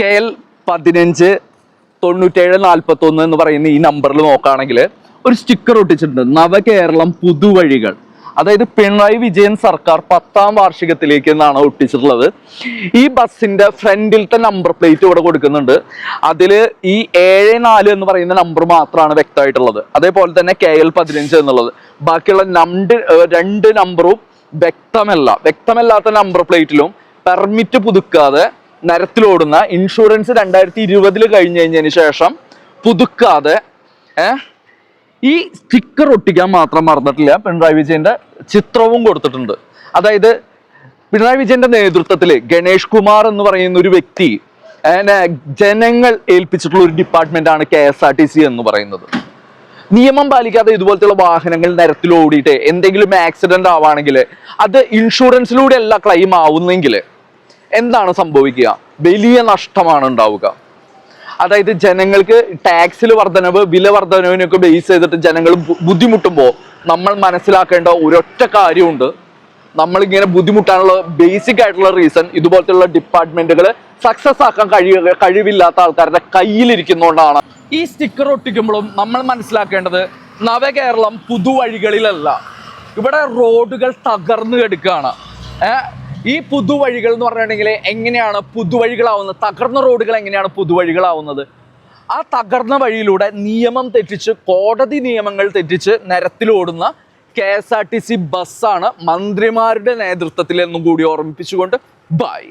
K L പതിനഞ്ച് തൊണ്ണൂറ്റേഴ് നാൽപ്പത്തൊന്ന് എന്ന് പറയുന്ന ഈ നമ്പറിൽ നോക്കുകയാണെങ്കിൽ ഒരു സ്റ്റിക്കർ ഒട്ടിച്ചിട്ടുണ്ട്. നവകേരളം പുതുവഴികൾ. അതായത് പിണറായി വിജയൻ സർക്കാർ പത്താം വാർഷികത്തിലേക്ക് എന്നാണ് ഒട്ടിച്ചിട്ടുള്ളത്. ഈ ബസ്സിന്റെ ഫ്രണ്ടിലത്തെ നമ്പർ പ്ലേറ്റ് ഇവിടെ കൊടുക്കുന്നുണ്ട്. അതിൽ ഈ ഏഴ് നാല് എന്ന് പറയുന്ന നമ്പർ മാത്രമാണ് വ്യക്തമായിട്ടുള്ളത്. അതേപോലെ തന്നെ കെ എൽ പതിനഞ്ച് എന്നുള്ളത്. ബാക്കിയുള്ള രണ്ട് രണ്ട് നമ്പറും വ്യക്തമല്ല. വ്യക്തമല്ലാത്ത നമ്പർ പ്ലേറ്റിലും പെർമിറ്റ് പുതുക്കാതെ നരത്തിലോടുന്ന ഇൻഷുറൻസ് രണ്ടായിരത്തി ഇരുപതിൽ കഴിഞ്ഞു കഴിഞ്ഞതിന് ശേഷം പുതുക്കാതെ ഈ സ്റ്റിക്കർ ഒട്ടിക്കാൻ മാത്രം മറന്നിട്ടില്ല. പിണറായി വിജയന്റെ ചിത്രവും കൊടുത്തിട്ടുണ്ട്. അതായത് പിണറായി വിജയന്റെ നേതൃത്വത്തിൽ ഗണേഷ് കുമാർ എന്ന് പറയുന്ന ഒരു വ്യക്തി ജനങ്ങൾ ഏൽപ്പിച്ചിട്ടുള്ള ഒരു ഡിപ്പാർട്ട്മെന്റ് ആണ് K S R T C എന്ന് പറയുന്നത്. നിയമം പാലിക്കാതെ ഇതുപോലത്തെയുള്ള വാഹനങ്ങൾ നിരത്തിൽ ഓടിയിട്ട് എന്തെങ്കിലും ആക്സിഡന്റ് ആവുകയാണെങ്കിൽ അത് ഇൻഷുറൻസിലൂടെ അല്ല ക്ലെയിം ആവുന്നെങ്കിൽ എന്താണ് സംഭവിക്കുക? വലിയ നഷ്ടമാണ് ഉണ്ടാവുക. അതായത് ജനങ്ങൾക്ക് ടാക്സിൽ വർധനവ് വില വർധനവിനൊക്കെ ബേസ് ചെയ്തിട്ട് ജനങ്ങൾ ബുദ്ധിമുട്ടുമ്പോൾ നമ്മൾ മനസ്സിലാക്കേണ്ട ഒരൊറ്റ കാര്യമുണ്ട്. നമ്മളിങ്ങനെ ബുദ്ധിമുട്ടാനുള്ള ബേസിക് ആയിട്ടുള്ള റീസൺ ഇതുപോലത്തെയുള്ള ഡിപ്പാർട്ട്മെന്റുകൾ സക്സസ് ആക്കാൻ കഴിയ കഴിവില്ലാത്ത ആൾക്കാരുടെ കയ്യിലിരിക്കുന്നതുകൊണ്ടാണ് ഈ സ്റ്റിക്കർ ഒട്ടിക്കുമ്പോഴും നമ്മൾ മനസ്സിലാക്കേണ്ടത് നവകേരളം പുതുവഴികളിലല്ല. ഇവിടെ റോഡുകൾ തകർന്നു കിടക്കുകയാണ് ഈ പുതുവഴികൾ എന്ന് പറഞ്ഞിട്ടുണ്ടെങ്കിൽ എങ്ങനെയാണ് പുതുവഴികളാവുന്നത്? തകർന്ന റോഡുകൾ എങ്ങനെയാണ് പുതുവഴികളാവുന്നത്? ആ തകർന്ന വഴിയിലൂടെ നിയമം തെറ്റിച്ച് കോടതി നിയമങ്ങൾ തെറ്റിച്ച് നിരത്തിലോടുന്ന K S R T C ബസ്സാണ് മന്ത്രിമാരുടെ നേതൃത്വത്തിൽ എന്നും കൂടി ഓർമ്മിപ്പിച്ചുകൊണ്ട് ബൈ.